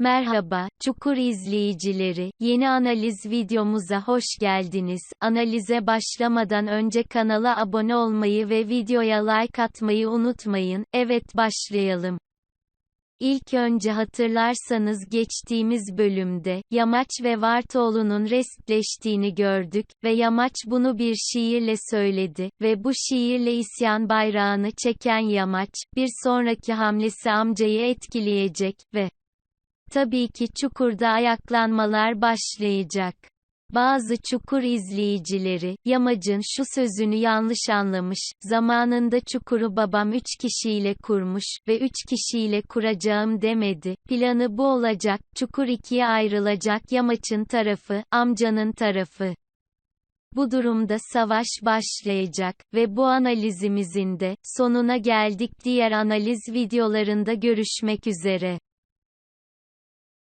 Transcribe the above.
Merhaba, Çukur izleyicileri, yeni analiz videomuza hoş geldiniz. Analize başlamadan önce kanala abone olmayı ve videoya like atmayı unutmayın. Evet başlayalım. İlk önce hatırlarsanız geçtiğimiz bölümde, Yamaç ve Vartoğlu'nun restleştiğini gördük ve Yamaç bunu bir şiirle söyledi ve bu şiirle isyan bayrağını çeken Yamaç, bir sonraki hamlesi amcayı etkileyecek ve Tabii ki çukurda ayaklanmalar başlayacak. Bazı çukur izleyicileri, Yamacın şu sözünü yanlış anlamış, zamanında çukuru babam üç kişiyle kurmuş ve üç kişiyle kuracağım demedi, planı bu olacak, çukur ikiye ayrılacak Yamaç'ın tarafı, amcanın tarafı. Bu durumda savaş başlayacak ve bu analizimizin de sonuna geldik. Diğer analiz videolarında görüşmek üzere.